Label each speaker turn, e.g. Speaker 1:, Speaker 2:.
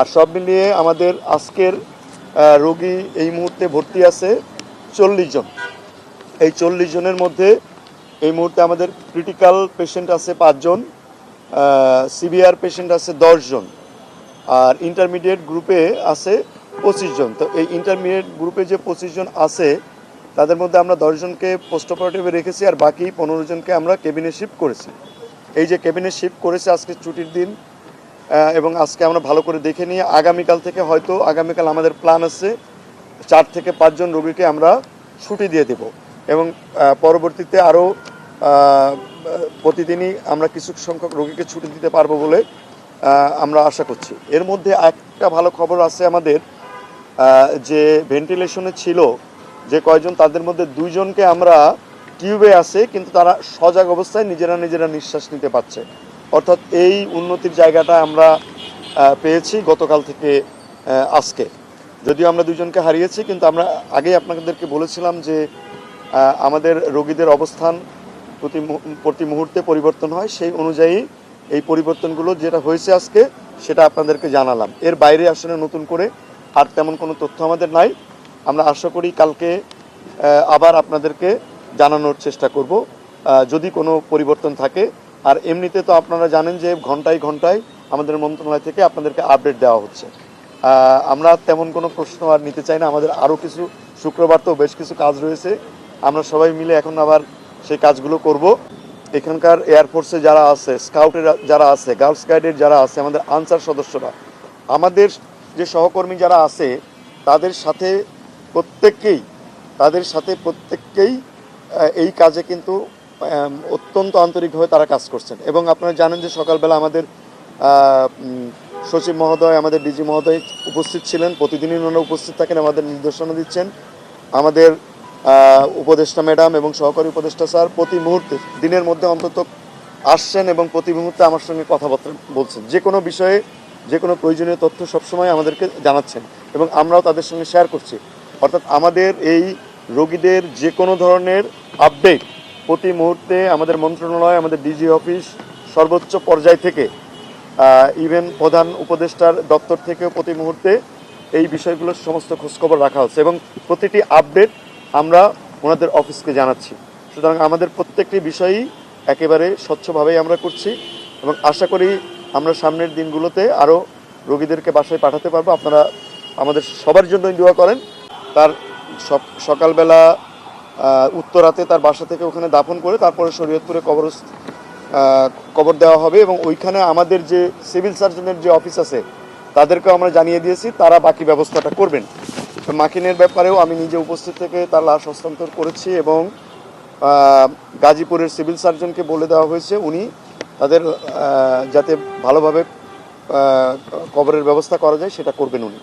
Speaker 1: আর সব মিলিয়ে আমাদের আজকের রোগী এই মুহূর্তে ভর্তি আছে চল্লিশ জন। এই চল্লিশ জনের মধ্যে এই মুহূর্তে আমাদের ক্রিটিক্যাল পেশেন্ট আছে পাঁচজন সিভিআর পেশেন্ট আছে দশজন আর ইন্টারমিডিয়েট গ্রুপে আছে পঁচিশ জন। তো এই ইন্টারমিডিয়েট গ্রুপে যে পঁচিশ জন আছে, তাদের মধ্যে আমরা দশজনকে পোস্ট অপারেটিভে রেখেছি আর বাকি পনেরো জনকে আমরা কেবিনে শিফট করেছি। এই যে কেবিনে শিফট করেছে আজকে ছুটির দিন এবং আজকে আমরা ভালো করে দেখে নিয়ে আগামীকাল থেকে হয়তো, আগামীকাল আমাদের প্ল্যান আছে, চার থেকে পাঁচজন রোগীকে আমরা ছুটি দিয়ে দেব। এবং পরবর্তীতে আরও প্রতিদিনই আমরা কিছু সংখ্যক রোগীকে ছুটি দিতে পারব বলে আমরা আশা করছি। এর মধ্যে একটা ভালো খবর আছে আমাদের যে ভেন্টিলেশনে ছিল যে কয়জন, তাদের মধ্যে দুইজনকে আমরা টিউবে আছে, কিন্তু তারা সজাগ অবস্থায় নিজেরা নিজেরা নিঃশ্বাস নিতে পারছে। অর্থাৎ এই উন্নতির জায়গাটা আমরা পেয়েছি গতকাল থেকে আজকে। যদিও আমরা দুজনকে হারিয়েছি, কিন্তু আমরা আগেই আপনাদেরকে বলেছিলাম যে আমাদের রোগীদের অবস্থান প্রতি প্রতি মুহূর্তে পরিবর্তন হয়। সেই অনুযায়ী এই পরিবর্তনগুলো যেটা হয়েছে আজকে, সেটা আপনাদেরকে জানালাম। এর বাইরে আসলে নতুন করে আর তেমন কোনো তথ্য আমাদের নাই। আমরা আশা করি কালকে আবার আপনাদেরকে জানানোর চেষ্টা করব। যদি কোনো পরিবর্তন থাকে আর এমনিতে তো আপনারা জানেন যে ঘন্টায় ঘন্টায় আমাদের মন্ত্রণালয় থেকে আপনাদেরকে আপডেট দেওয়া হচ্ছে। আমরা তেমন কোনো প্রশ্ন আর নিতে চাই না। আমাদের আরও কিছু শুক্রবার তো বেশ কিছু কাজ রয়েছে। আমরা সবাই মিলে এখন আবার সেই কাজগুলো করব। এখানকার এয়ারফোর্সে যারা আছে স্কাউটের যারা আছে গার্লস গাইডের যারা আছে, আমাদের আনসার সদস্যরা, আমাদের যে সহকর্মী যারা আছে, তাদের সাথে প্রত্যেককেই, তাদের সাথে প্রত্যেককেই এই কাজে কিন্তু অত্যন্ত আন্তরিকভাবে তারা কাজ করছেন। এবং আপনারা জানেন যে সকালবেলা আমাদের সচিব মহোদয়, আমাদের ডিজি মহোদয় উপস্থিত ছিলেন। প্রতিদিনই ওনারা উপস্থিত থাকেন, আমাদের নির্দেশনা দিচ্ছেন। আমাদের উপদেষ্টা ম্যাডাম এবং সহকারী উপদেষ্টা স্যার প্রতি মুহূর্তে, দিনের মধ্যে অন্তত আসছেন এবং প্রতি মুহূর্তে আমার সঙ্গে কথাবার্তা বলছেন। যে কোনো বিষয়ে, যে কোনো প্রয়োজনীয় তথ্য সবসময় আমাদেরকে জানাচ্ছেন এবং আমরাও তাদের সঙ্গে শেয়ার করছি। অর্থাৎ আমাদের এই রোগীদের যে কোনো ধরনের আপডেট প্রতি মুহূর্তে আমাদের মন্ত্রণালয়, আমাদের ডিজি অফিস, সর্বোচ্চ পর্যায় থেকে ইভেন প্রধান উপদেষ্টার দপ্তর থেকেও প্রতি মুহূর্তে এই বিষয়গুলোর সমস্ত খোঁজখবর রাখা হচ্ছে এবং প্রতিটি আপডেট আমরা ওনাদের অফিসকে জানাচ্ছি। সুতরাং আমাদের প্রত্যেকটি বিষয়ই একেবারে স্বচ্ছভাবেই আমরা করছি এবং আশা করি আমরা সামনের দিনগুলোতে আরও রোগীদেরকে বাসায় পাঠাতে পারব। আপনারা আমাদের সবার জন্যই দোয়া করেন। তার সক- সকালবেলা উত্তরাতে তার বাসা থেকে ওখানে দাফন করে তারপরে শরীয়তপুরে কবর কবর দেওয়া হবে এবং ওইখানে আমাদের যে সিভিল সার্জনের যে অফিস আছে, তাদেরকেও আমরা জানিয়ে দিয়েছি, তারা বাকি ব্যবস্থাটা করবেন। মাকিনের ব্যাপারেও আমি নিজে উপস্থিত থেকে তার লাশ হস্তান্তর করেছি এবং গাজীপুরের সিভিল সার্জনকে বলে দেওয়া হয়েছে, উনি তাদের যাতে ভালোভাবে কবরের ব্যবস্থা করা যায়, সেটা করবেন উনি।